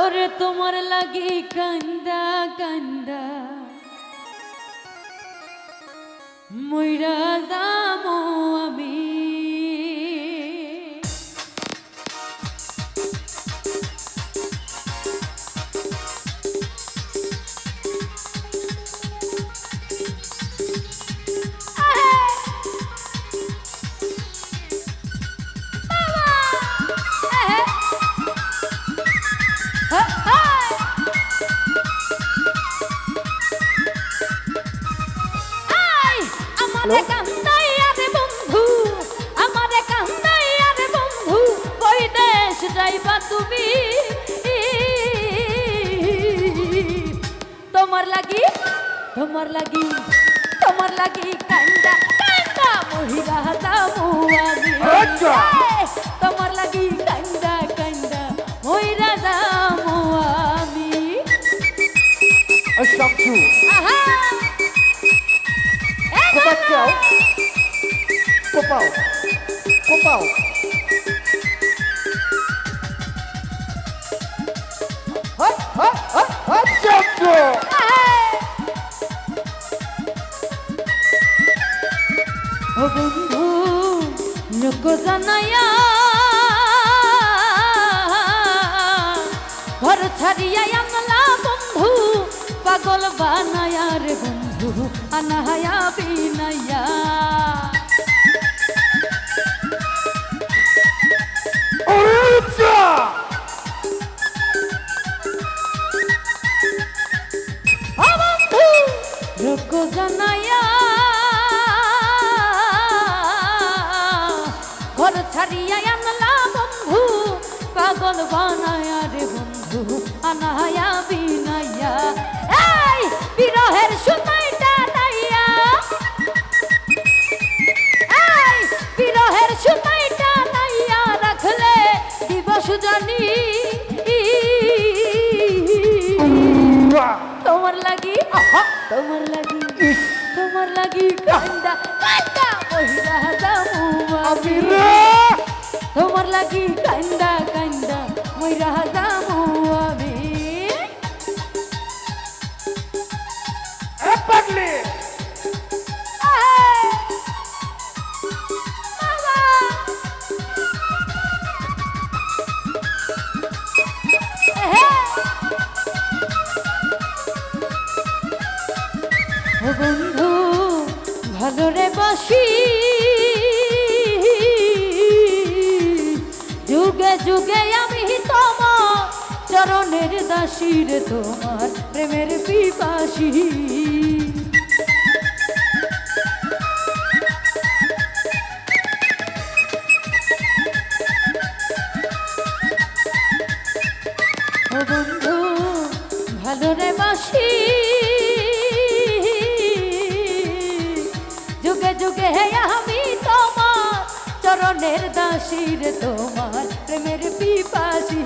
ওরে তোমার লাগি কান্দা কান্দা। ময়রা দামো আমি যাইবা তুমি? তোমার লাগি তোমার লাগি তোমার লাগি কান্দা কান্দা মহিলা দামু আমি আচ্ছা। তোমার লাগি কান্দা কান্দা মহিলা দামু আমি I stop you. আহা এ Go back লোক জানাইয়া ঘর ছাড়িয়া আমলা বন্ধু পাগল বানায়া রে বন্ধু আনাহায়া বিনাইয়া ছাড়িয়া আনলা বন্ধু পাগল বানায়া রে বন্ধু আনাহায়া বিনাইয়া এই বিরহের সময়টা নাইয়া এই বিরহের সময়টা নাইয়া রাখলে দিবস জানি। তোমার লাগি তোমার লাগি তোমার লাগি কান্দা কান্দা মহিলা দামু আমি Amira! তোমার লাগি কান্দা কান্দা মইরা দামু আমি! ও বন্ধু ভালো রে বাসি দাসী তোমার প্রেমের পিপাসী। বন্ধু, ভালো রে বাসি যুগে যুগে হে আমি তোমার চরণের দাসী রে তোমার প্রেমের পিপাসী।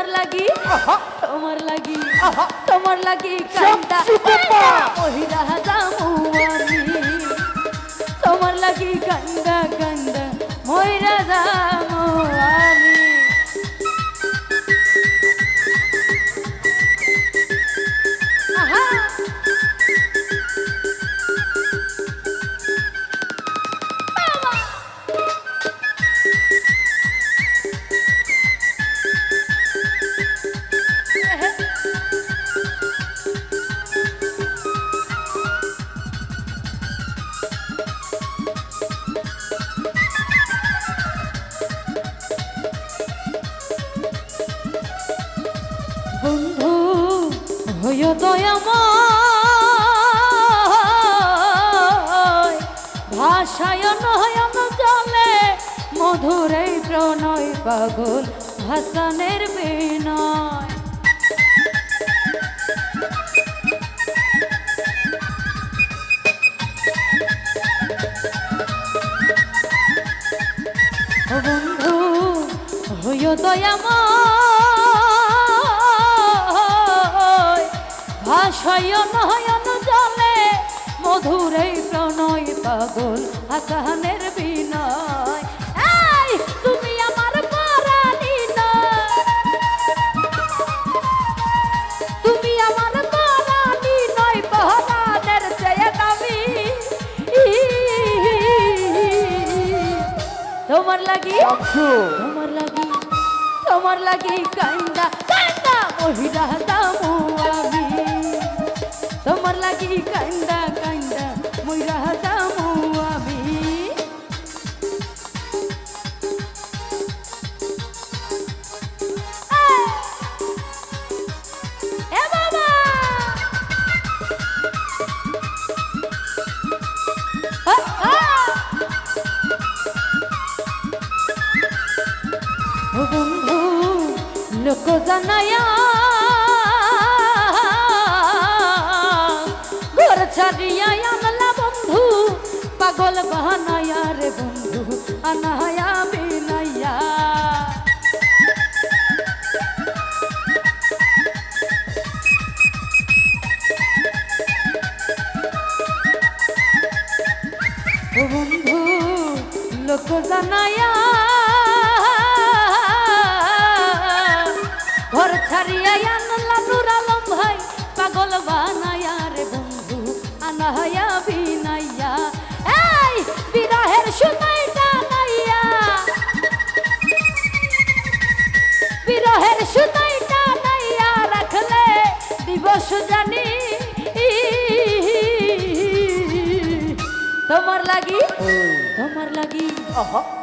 তোমার লাগি তোমার লাগি তোমার লাগি কান্দা। মহিলা জামু আমি তোমার লাগি গঙ্গা দয়াময় ভাষায় নয়ন জলে মধুর প্রণয় পাগল হাসানের বিনয়। বন্ধু হইয় দয়াময় ভাষায় নয়ন জলে মধুর এই প্রণয় পাগল আকানের বিনয়। এই তুমি আমার পরাণী নয়। তুমি আমার পরাণী নয় চেয়ে দামি। তোমার লাগি তোমার লাগি তোমার লাগি কান্দা কান্দা মহিলা দামু আমি। তোমার লাগি কান্দা কান্দা মহিলা দামু আমি। লোক জানায়া ঘর আনলা বন্ধু পাগল বাহানায়া রে বন্ধু আনায়া বিনাইয়া। বন্ধু লোক জানায়া আনায়া বিনাইয়া। এই বিরহের সময়টা নাইয়া। বিরহের সুতাইটা নাইয়া রাখলে দিবস জানি। তোমার লাগি তোমার লাগি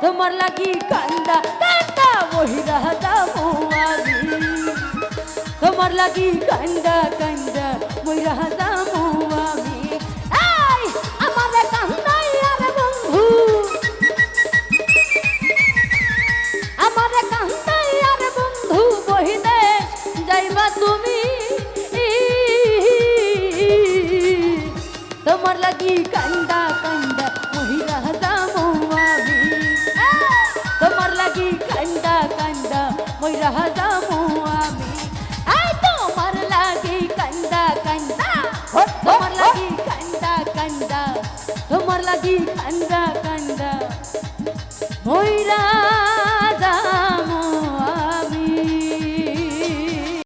তোমার লাগি কান্দা কান্দা মহিলা দামু আমি তোমার লাগি কান্দা কান্দা মহিলা তোমার লাগি কান্দা কান্দা মহিলা হাজামি তোমার লাগি কান্দা কান্দা মহিলা হাজামো আমি আই তোমার লাগি কান্দা কান্দা তোমার লাগি কান্দা কান্দা তোমার লাগি কান্দা